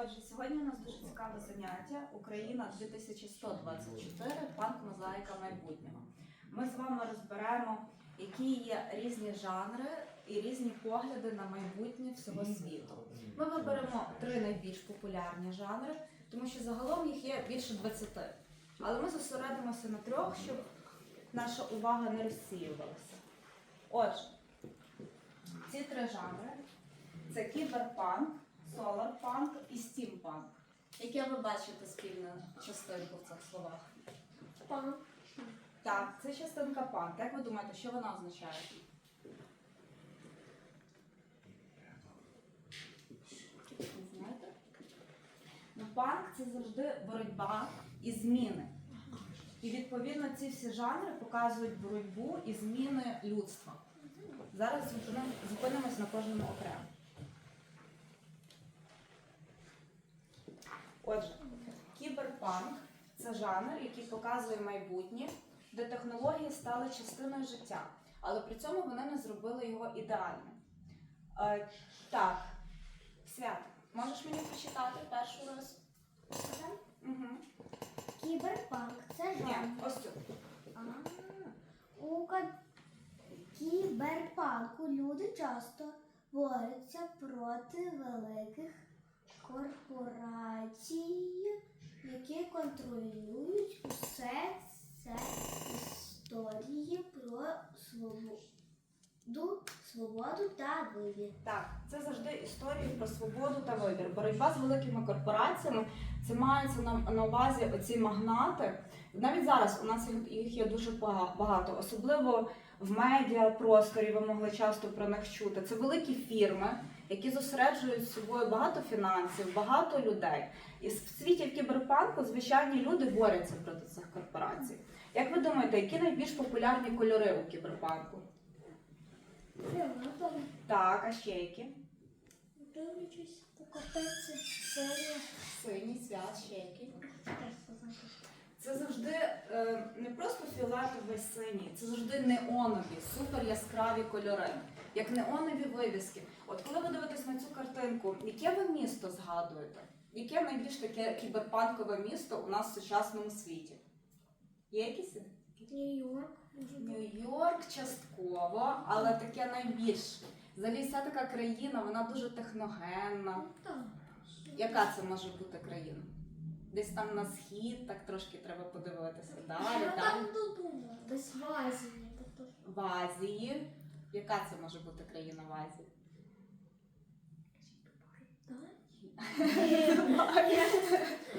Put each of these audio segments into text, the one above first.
Отже, сьогодні у нас дуже цікаве заняття Україна 2124 панк мозаїка майбутнього. Ми з вами розберемо, які є різні жанри і різні погляди на майбутнє всього світу. Ми виберемо три найбільш популярні жанри, тому що загалом їх є більше 20. Але ми зосередимося на трьох, щоб наша увага не розсіювалася. Отже, ці три жанри це кіберпанк, соларпанк і стімпанк. Яке ви бачите спільну частинку в цих словах? Панк. Так, це частинка панк. Як ви думаєте, що вона означає? Не знаєте? Ну, панк це завжди боротьба і зміни. І відповідно ці всі жанри показують боротьбу і зміни людства. Зараз зупинимо- зупинимось на кожному окремо. Отже, кіберпанк це жанр, який показує майбутнє, де технології стали частиною життя, але при цьому вони не зробили його ідеальним. Е, так, свят, можеш мені прочитати першу раз? Угу. Кіберпанк це Ні, жанр. ось тут. У ка- кіберпанку люди часто борються проти великих корпорацій, які контролюють усе це історії про свободу, свободу та вибір. Так, це завжди історії про свободу та вибір. Боротьба з великими корпораціями це мається на, на увазі оці магнати. Навіть зараз у нас їх є дуже багато, особливо в медіапросторі ви могли часто про них чути. Це великі фірми, які зосереджують з собою багато фінансів, багато людей. І в світі в кіберпанку звичайні люди борються проти цих корпорацій. Як ви думаєте, які найбільш популярні кольори у кіберпанку? Фіолетовий, Так, а ще які? дивлячись, покопеться серія. Синій свят, ще який. Це завжди е, не просто фіолетовий синій, це завжди неонові, супер яскраві кольори, як неонові вивіски. От коли ви дивитесь на цю картинку, яке ви місто згадуєте? Яке найбільш таке кіберпанкове місто у нас в сучасному світі? Є якісь? Нью-Йорк. Нью-Йорк частково, але таке найбільш. Взагалі вся така країна, вона дуже техногенна. Яка це може бути країна? Десь там на схід, так трошки треба подивитися. Далі, Я там додумала. Десь в Азії. тобто. В Азії. Яка це може бути країна в Азії?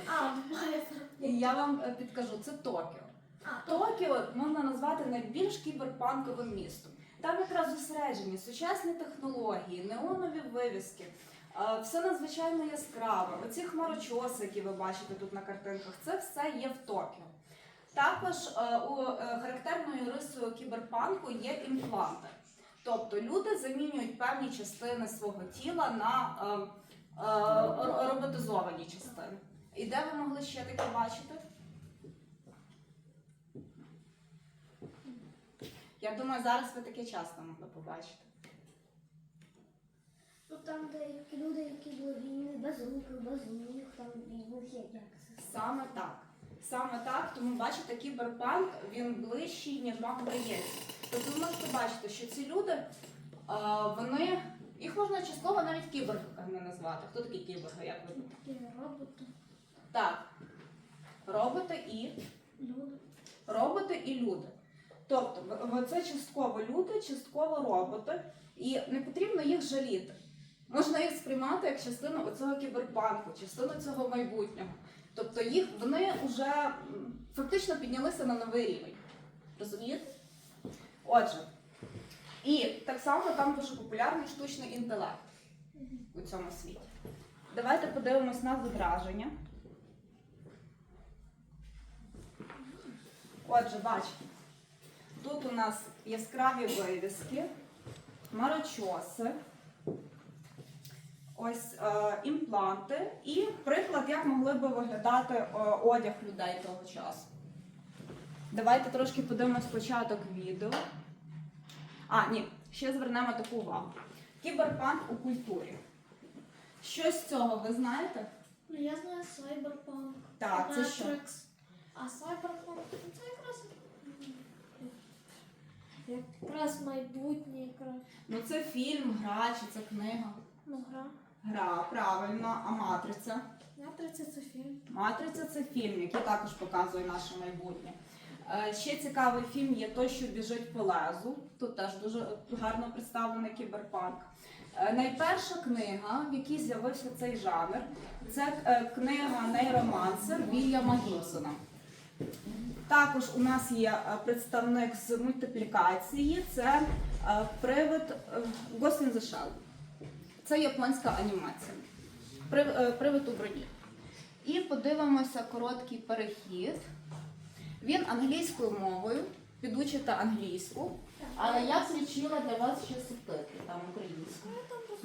А. Я вам е, підкажу, це Токіо. А, то Токіо можна назвати найбільш кіберпанковим містом. Там якраз зосереджені сучасні технології, неонові вивіски. Е, Все надзвичайно яскраве. Оці хмарочоси, які ви бачите тут на картинках, це все є в Токіо. Також е, у е, характерною рисою кіберпанку є імпланти. Тобто люди замінюють певні частини свого тіла на роботизовані частини. І де ви могли ще таке бачити? Я думаю, зараз ви таке часто могли побачити. Ну, там деякі люди, які були війни без рук, без ніг, там є як. Саме так. Саме так, тому бачите, кіберпанк він ближчий, ніж вам здається. Тобто ви можете бачити, що ці люди, вони, їх можна частково навіть кіборгами назвати. Хто такі кіборги, як ви думаєте? Такі роботи, Так. Роботи і люди. роботи і люди. Тобто, це частково люди, частково роботи, і не потрібно їх жаліти. Можна їх сприймати як частину оцього кіберпанку, частину цього майбутнього. Тобто їх вони вже фактично піднялися на новий рівень. Розумієте? Отже, і так само там дуже популярний штучний інтелект у цьому світі. Давайте подивимось на зображення. Отже, бачите, тут у нас яскраві вивіски, марочоси, ось е, імпланти і приклад, як могли би виглядати е, одяг людей того часу. Давайте трошки подивимось початок відео. А, ні, ще звернемо таку увагу. Кіберпанк у культурі. Що з цього ви знаєте? Ну, я знаю Cyberpunk. Так, це що? Matrix. А Cyberpunk це якраз. Якраз майбутнє, якраз. Ну це фільм, гра чи це книга? Ну, гра. Гра, правильно, а матриця? Матриця це фільм. Матриця це фільм, який також показує наше майбутнє. Е, Ще цікавий фільм є той, що біжить по лезу. Тут теж дуже гарно представлений кіберпанк. Е, Найперша книга, в якій з'явився цей жанр, це е, книга Нейромансер Вільяма Гібсона. Також у нас є е, представник з мультиплікації, це е, привид е, Ghost in the Shell. Це японська анімація. Е, Привид у броні. І подивимося короткий перехід. Він англійською мовою, підучите англійську, але я включила для вас ще субтитри там українською.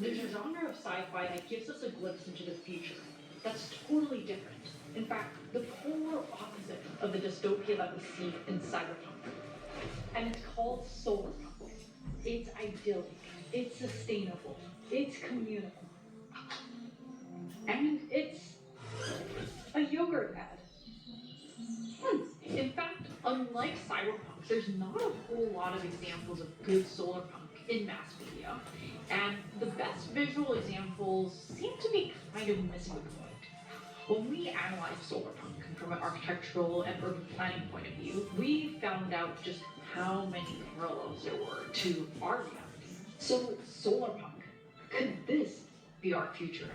There's a genre of sci-fi that gives us a glimpse into the future that's totally different. In fact, the polar opposite of the dystopia that we see in cyberpunk. And it's called solarpunk. It's idyllic, it's sustainable, it's communal. And it's a yogurt ad. Hmm. In fact, unlike cyberpunk, there's not a whole lot of examples of good solarpunk in mass media. And the best visual examples seem to be kind of missing the point. When we analyzed solarpunk from an architectural and urban planning point of view, we found out just how many parallels there were to our reality. So, solarpunk, could this be our future?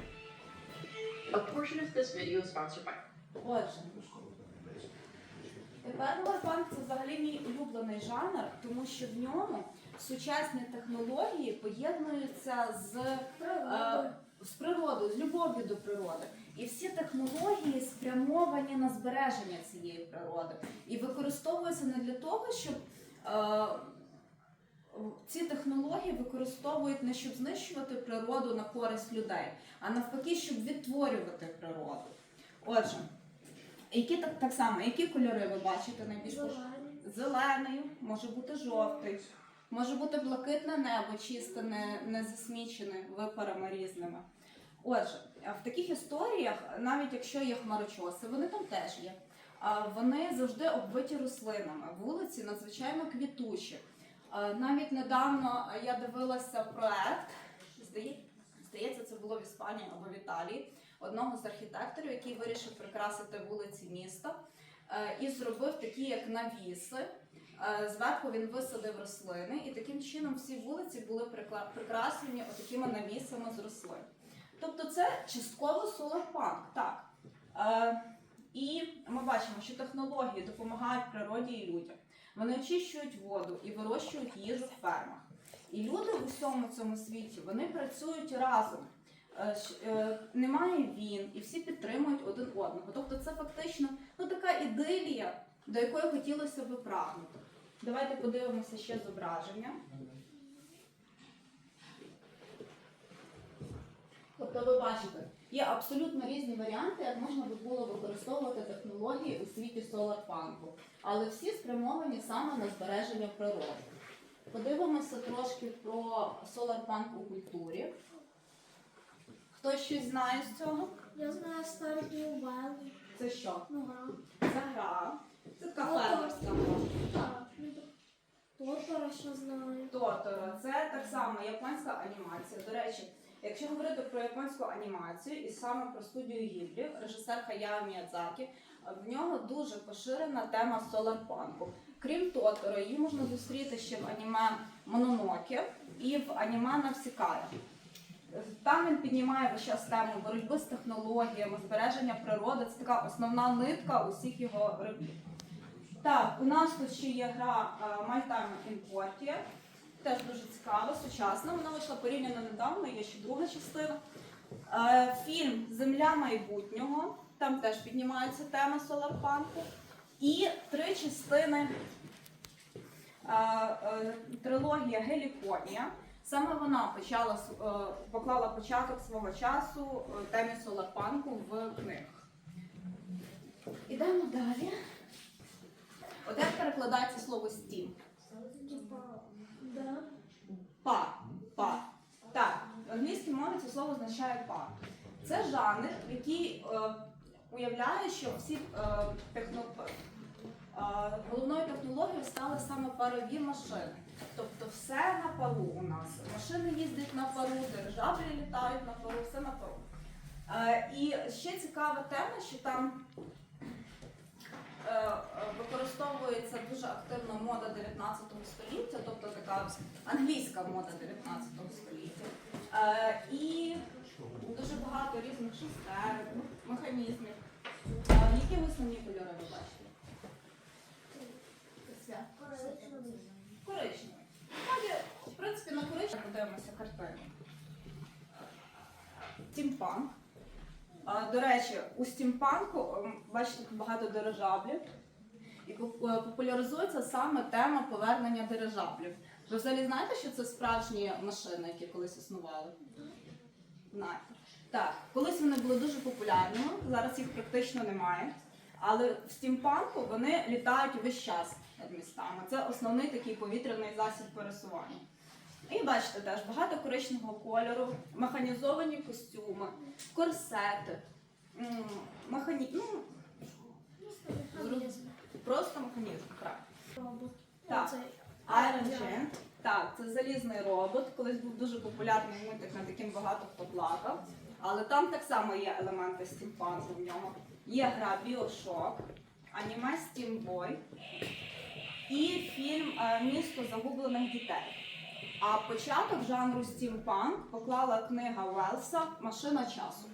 A portion of this video is sponsored by Отже, тепер Лайфанк це взагалі мій улюблений жанр, тому що в ньому сучасні технології поєднуються з е, з природою, з любов'ю до природи. І всі технології спрямовані на збереження цієї природи і використовуються не для того, щоб е, ці технології використовують не щоб знищувати природу на користь людей, а навпаки, щоб відтворювати природу. Отже, які так, так само, які кольори ви бачите найбільш? Зелені. Зелений, може бути жовтий, може бути блакитне небо, чисте, не, не засмічене випарами різними. Отже, в таких історіях, навіть якщо є хмарочоси, вони там теж є. А вони завжди оббиті рослинами. Вулиці надзвичайно квітучі. А Навіть недавно я дивилася проект, здається, це було в Іспанії або в Італії, одного з архітекторів, який вирішив прикрасити вулиці міста е, і зробив такі як навіси. Е, Зверху він висадив рослини, і таким чином всі вулиці були прикрашені отакими навісами з рослин. Тобто це частково соларпанк, так. Е, і ми бачимо, що технології допомагають природі і людям. Вони очищують воду і вирощують їжу в фермах. І люди в усьому цьому світі вони працюють разом. Е, е, Немає він, і всі підтримують один одного. Тобто це фактично ну, така ідилія, до якої хотілося би прагнути. Давайте подивимося ще зображення. Тобто ви бачите, є абсолютно різні варіанти, як можна би було використовувати технології у світі соларпанку, але всі спрямовані саме на збереження природи. Подивимося трошки про соларпанк у культурі. Хтось щось знає з цього? Я знаю Stardew Valley. Це що? Ну, гра. Це гра. Це така фермерська гра. Ну, Тотора ще знаю. Тоторо, це так само японська анімація. До речі, якщо говорити про японську анімацію і саме про студію Гіблі, режисер Хаяо Міядзакі, в нього дуже поширена тема соларпанку. Крім Тоторо, її можна зустріти ще в аніме Мононоке і в аніме Навсікая. Там він піднімає весь час тему боротьби з технологіями, збереження природи. Це така основна нитка усіх його робіт. Так, у нас тут ще є гра е, Time in Portia. Теж дуже цікава, сучасна. Вона вийшла порівняно недавно, є ще друга частина. Е, Фільм Земля майбутнього. Там теж піднімається тема соларпанку. І три частини е, е, трилогія Геліконія. Саме вона почала поклала початок свого часу темі соларпанку в книгах. Ідемо далі. От як перекладається слово Steam? Типа, да. Пар. Пар. Так, в англійській мові це слово означає пар. Це жанр, який е, уявляє, що всі е, техно... е, головною технологією стали саме парові машини. Тобто все на пару у нас. Машини їздять на пару, дирижаблі літають на пару, все на пару. Е, і ще цікава тема, що там е, е, використовується дуже активно мода 19 століття, тобто така англійська мода 19 століття. Е, і дуже багато різних шестерок, механізмів. Е, які ви основні кольори ви бачите? Коричневий. Коричневий. В принципі, на коричневий подивимося картину. Стімпанк. До речі, у стімпанку бачите багато дирижаблів. І е, популяризується саме тема повернення дирижаблів. Ви взагалі знаєте, що це справжні машини, які колись існували? Знаєте. Так, колись вони були дуже популярними, зараз їх практично немає. Але в стімпанку вони літають увесь час над містами. Це основний такий повітряний засіб пересування. І бачите теж багато коричневого кольору, механізовані костюми, корсети, механі... ну, Механізм. просто механізм. правильно. Так. Iron Giant. Так, це залізний робот. Колись був дуже популярний мультик, над яким багато хто плакав. Але там так само є елементи стімпанку в ньому. Є гра Bioshock, аніме Steamboy і фільм е, Місто загублених дітей. А початок жанру стімпанк поклала книга Велса Машина часу.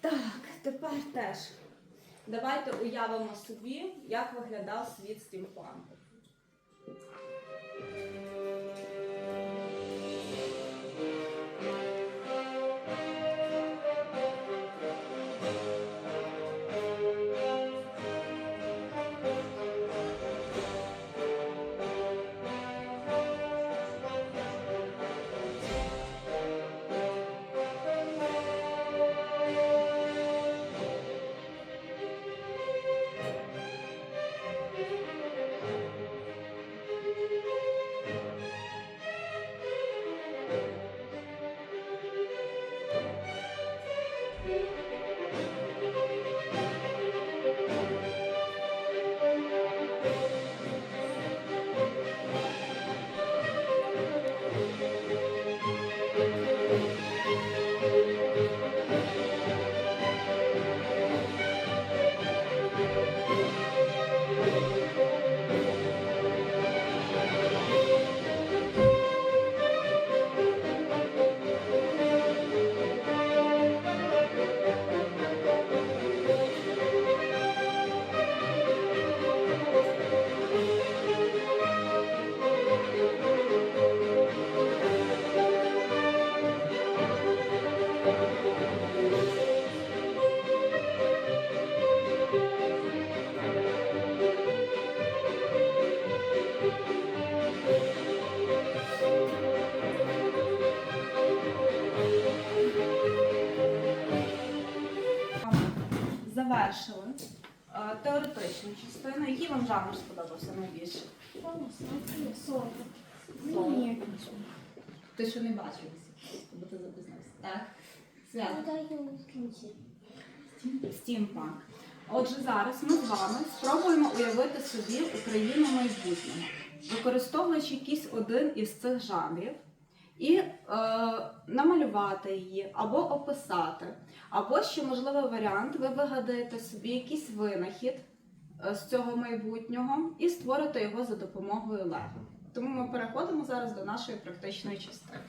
Так, тепер теж. Давайте уявимо собі, як виглядав світ стімпанку. Вам жанр сподобався найбільше? Сон. Ти ще не бачив, бо ти запізнився. Так. Свято. Стімпанк. Отже, зараз ми з вами спробуємо уявити собі Україну майбутнього, використовуючи якийсь один із цих жанрів, і е, намалювати її або описати, або ще можливий варіант, ви вигадаєте собі якийсь винахід з цього майбутнього і створити його за допомогою Лего. Тому ми переходимо зараз до нашої практичної частини.